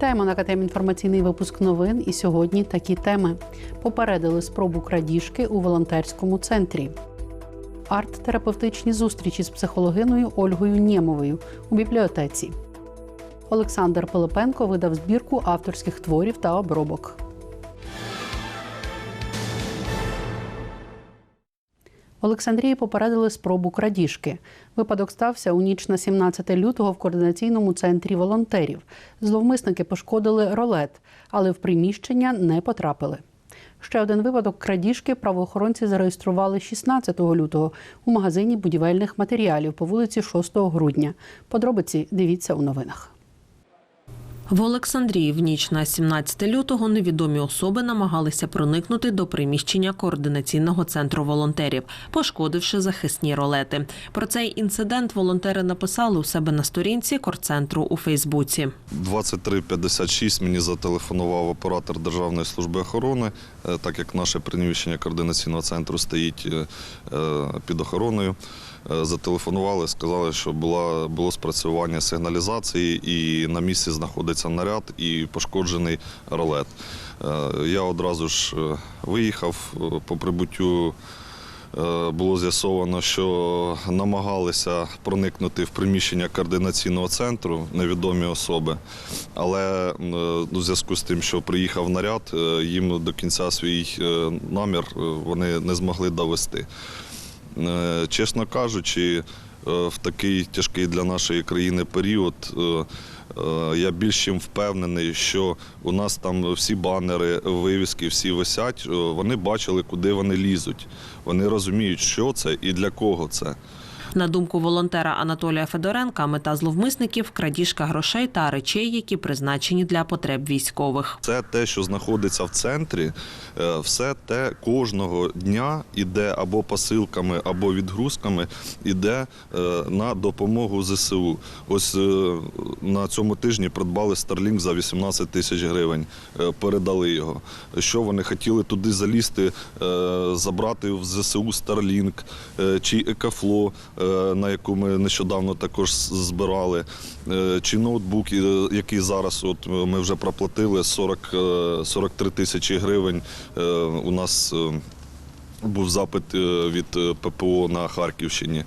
Вітаємо на КТМ інформаційний випуск новин. І сьогодні такі теми: попередили спробу крадіжки у волонтерському центрі. Арт-терапевтичні зустрічі з психологиною Ольгою Нємовою у бібліотеці. Олександр Пилипенко видав збірку авторських творів та обробок. Олександрії попередили спробу крадіжки. Випадок стався у ніч на 17 лютого в координаційному центрі волонтерів. Зловмисники пошкодили ролет, але в приміщення не потрапили. Ще один випадок крадіжки правоохоронці зареєстрували 16 лютого у магазині будівельних матеріалів по вулиці 6 грудня. Подробиці дивіться у новинах. В Олександрії в ніч на 17 лютого невідомі особи намагалися проникнути до приміщення координаційного центру волонтерів, пошкодивши захисні ролети. Про цей інцидент волонтери написали у себе на сторінці корцентру у Фейсбуці. 23.56 мені зателефонував оператор Державної служби охорони, е, так як наше приміщення координаційного центру стоїть е, е, під охороною. Е, Зателефонували, сказали, що була, було спрацювання сигналізації і на місці знаходиться наряд і пошкоджений ролет. Е, Я одразу ж е, виїхав по прибуттю. Було з'ясовано, що намагалися проникнути в приміщення координаційного центру невідомі особи, але у зв'язку з тим, що приїхав наряд, їм до кінця свій намір вони не змогли довести. Е, Чесно кажучи, е, в такий тяжкий для нашої країни період. е, Я більш чим впевнений, що у нас там всі банери, вивіски, всі висять. Вони бачили, куди вони лізуть. Вони розуміють, що це і для кого це. На думку волонтера Анатолія Федоренка, мета зловмисників крадіжка грошей та речей, які призначені для потреб військових. Це те, що знаходиться в центрі, е, все те кожного дня іде або посилками, або відгрузками, іде е, на допомогу ЗСУ. Ось е, на цьому тижні придбали Starlink за 18 тисяч гривень, передали його. Що вони хотіли туди залізти, забрати в ЗСУ Starlink чи Екафло, на яку ми нещодавно також збирали, е, чи ноутбук, е, який зараз от ми вже проплатили 40, е, 43 тисячі гривень. Е, У нас е, був запит е, від е, ППО на Харківщині.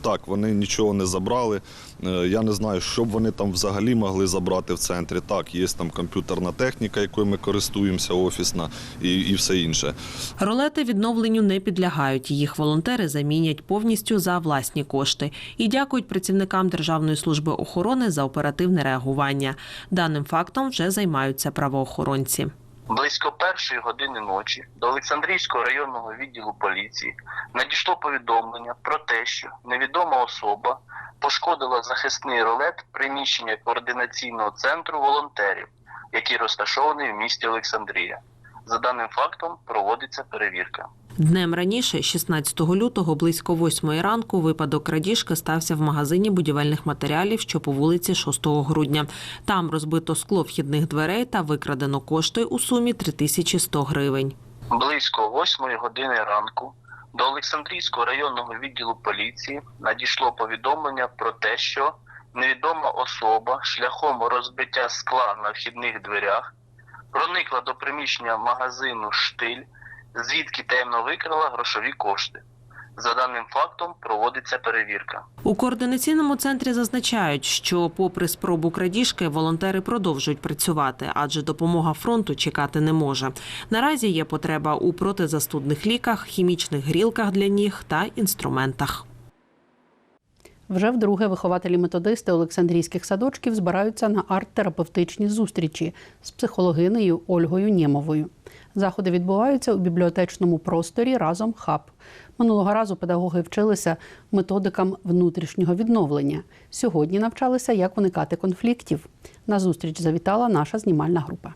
Так, вони нічого не забрали. Е, Я не знаю, що б вони там взагалі могли забрати в центрі. Так, є там комп'ютерна техніка, якою ми користуємося, офісна і, і все інше. Ролети відновленню не підлягають. Їх волонтери замінять повністю за власні кошти і дякують працівникам Державної служби охорони за оперативне реагування. Даним фактом вже займаються правоохоронці. Близько першої години ночі до Олександрійського районного відділу поліції надійшло повідомлення про те, що невідома особа пошкодила захисний ролет приміщення координаційного центру волонтерів, який розташований в місті Олександрія. За даним фактом проводиться перевірка. Днем раніше, 16 лютого, близько 8 ранку, випадок крадіжки стався в магазині будівельних матеріалів, що по вулиці 6 грудня. Там розбито скло вхідних дверей та викрадено кошти у сумі 3100 гривень. Близько 8 години ранку до Олександрійського районного відділу поліції надійшло повідомлення про те, що невідома особа шляхом розбиття скла на вхідних дверях проникла до приміщення магазину Штиль, звідки таємно викрала грошові кошти. За даним фактом проводиться перевірка. У координаційному центрі зазначають, що, попри спробу крадіжки, волонтери продовжують працювати, адже допомога фронту чекати не може. Наразі є потреба у протизастудних ліках, хімічних грілках для ніг та інструментах. Вже вдруге вихователі-методисти Олександрійських садочків збираються на арт-терапевтичні зустрічі з психологинею Ольгою Нємовою. Заходи відбуваються у бібліотечному просторі разом хаб. Минулого разу педагоги вчилися методикам внутрішнього відновлення. Сьогодні навчалися, як уникати конфліктів. На зустріч завітала наша знімальна група.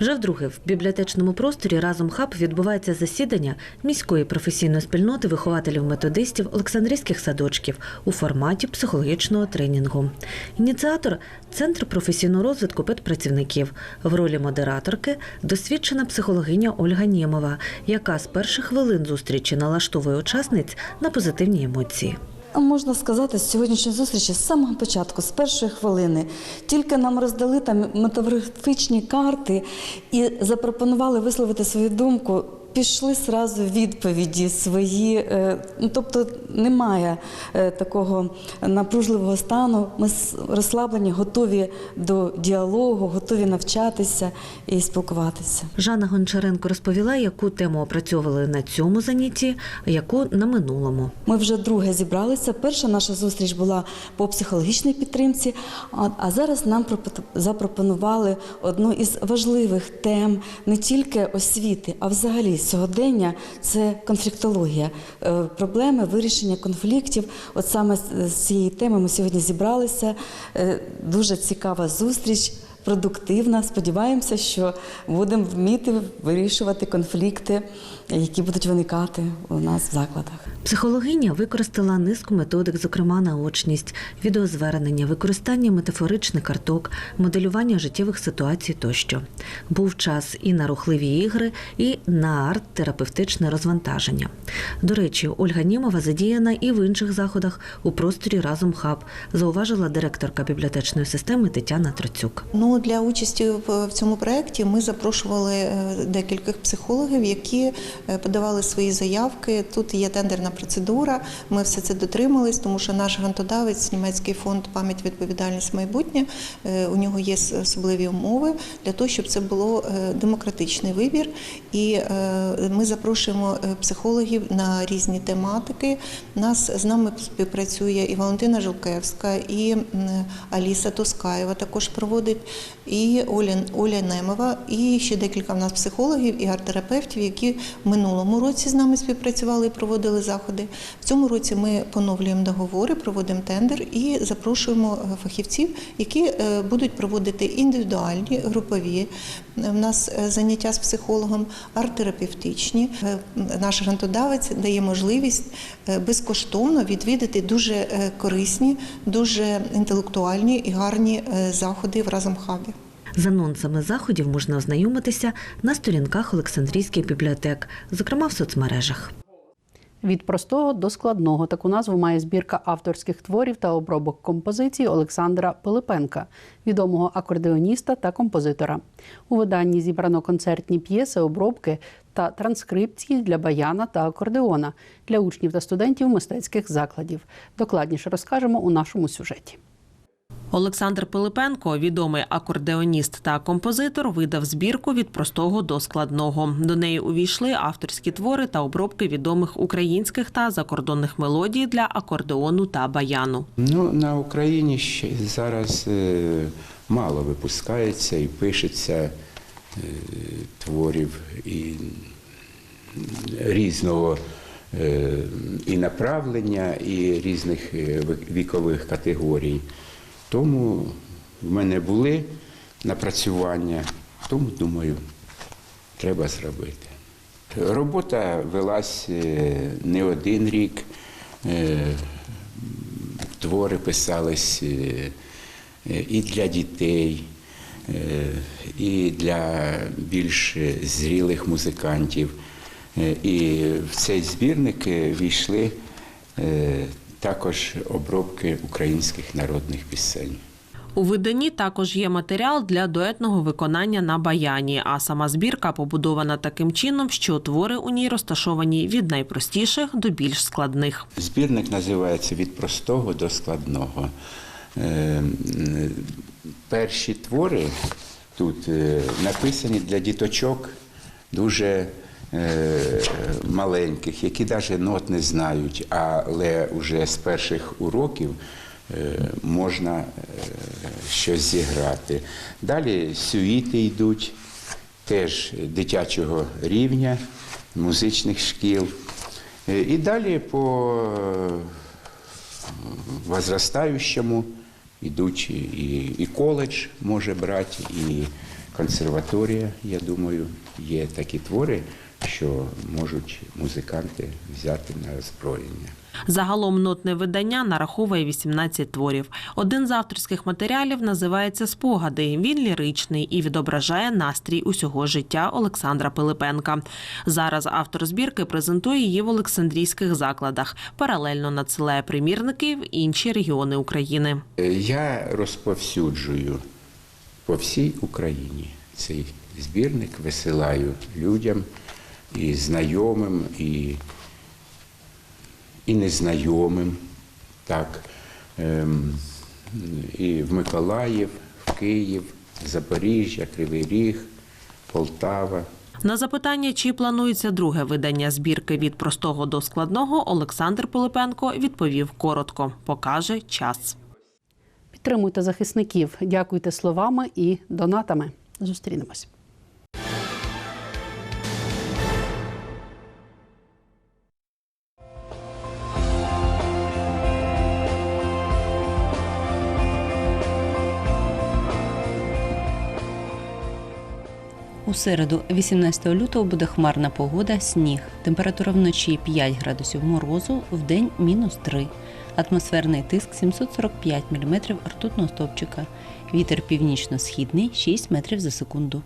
Вже вдруге в бібліотечному просторі разом хаб відбувається засідання міської професійної спільноти вихователів-методистів Олександрійських садочків у форматі психологічного тренінгу. Ініціатор Центр професійного розвитку педпрацівників в ролі модераторки досвідчена психологиня Ольга Нємова, яка з перших хвилин зустрічі налаштовує учасниць на позитивні емоції. Можна сказати, з сьогоднішньої зустрічі з самого початку, з першої хвилини, тільки нам роздали там метафоричні карти і запропонували висловити свою думку. Пішли сразу відповіді свої, е, ну тобто немає е, такого напружливого стану. Ми розслаблені, готові до діалогу, готові навчатися і спілкуватися. Жанна Гончаренко розповіла, яку тему опрацьовували на цьому занятті, а яку на минулому. Ми вже друге зібралися. Перша наша зустріч була по психологічній підтримці. А, зараз нам пропо- запропонували одну із важливих тем не тільки освіти, а взагалі сьогодення це конфліктологія, Е, проблеми вирішення конфліктів. От саме з- цієї теми ми сьогодні зібралися. Е, Дуже цікава зустріч. Продуктивна, сподіваємося, що будемо вміти вирішувати конфлікти, які будуть виникати у нас в закладах. Психологиня використала низку методик, зокрема наочність, відеозвернення, використання метафоричних карток, моделювання життєвих ситуацій тощо. Був час і на рухливі ігри, і на арт-терапевтичне розвантаження. До речі, Ольга Німова задіяна і в інших заходах у просторі разом хаб, зауважила директорка бібліотечної системи Тетяна Троцюк. Ну для участі в цьому проєкті ми запрошували е, декількох психологів, які е, подавали свої заявки. Тут є тендерна процедура. Ми все це дотримались, тому що наш грантодавець, німецький фонд пам'ять, відповідальність майбутнє. е, У нього є особливі умови для того, щоб це було демократичний вибір. І ми запрошуємо психологів на різні тематики. Нас з нами співпрацює і Валентина Жулкевська, і Аліса Тоскаєва також проводить, і Оля, Оля Немова, і ще декілька в нас психологів і арт-терапевтів, які в минулому році з нами співпрацювали і проводили заходи. В цьому році ми поновлюємо договори, проводимо тендер і запрошуємо е, фахівців, які е, будуть проводити індивідуальні, групові. В нас е, заняття з психологом, арт-терапевтичні. Е, Наш грантодавець дає можливість е, безкоштовно відвідати дуже е, корисні, дуже інтелектуальні і гарні е, заходи в разом хабі. З анонсами заходів можна ознайомитися на сторінках Олександрійських бібліотек, зокрема в соцмережах. Від простого до складного таку назву має збірка авторських творів та обробок композицій Олександра Пилипенка, відомого акордеоніста та композитора. У виданні зібрано концертні п'єси, обробки та транскрипції для баяна та акордеона для учнів та студентів мистецьких закладів. Докладніше розкажемо у нашому сюжеті. Олександр Пилипенко, відомий акордеоніст та композитор, видав збірку від простого до складного. До неї увійшли авторські твори та обробки відомих українських та закордонних мелодій для акордеону та баяну. Ну, на Україні ще зараз е, мало випускається і пишеться е, творів і різного е, і направлення, і різних вікових категорій. Тому в мене були напрацювання, тому думаю, треба зробити. Робота велась е, не один рік. Е, Твори писались е, і для дітей, і для більш зрілих музикантів. І в цей збірник війшли також обробки українських народних пісень. У виданні також є матеріал для дуетного виконання на баяні, а сама збірка побудована таким чином, що твори у ній розташовані від найпростіших до більш складних. Збірник називається Від простого до складного. Е, Перші твори тут е, написані для діточок дуже маленьких, які навіть нот не знають, але вже з перших уроків е, можна е, щось зіграти. Далі сюїти йдуть, теж дитячого рівня, музичних шкіл. Е, І далі по е, возрастаючому йдуть і, і коледж може брати, і консерваторія, я думаю, є такі твори, що можуть музиканти взяти на озброєння. Загалом нотне видання нараховує 18 творів. Один з авторських матеріалів називається Спогади. Він ліричний і відображає настрій усього життя Олександра Пилипенка. Зараз автор збірки презентує її в Олександрійських закладах. Паралельно надсилає примірники в інші регіони України. Е, Я розповсюджую по всій Україні цей збірник, висилаю людям і знайомим, і, і незнайомим. Так. Ем, І в Миколаїв, в Київ, Запоріжжя, Кривий Ріг, Полтава. На запитання, чи планується друге видання збірки від простого до складного, Олександр Пилипенко відповів коротко: покаже час. Підтримуйте захисників, дякуйте словами і донатами. Зустрінемось. У середу, 18 лютого, буде хмарна погода, сніг. Температура вночі 5 градусів морозу, вдень мінус 3. Атмосферний тиск 745 мм ртутного стовпчика. Вітер північно-східний 6 метрів за секунду.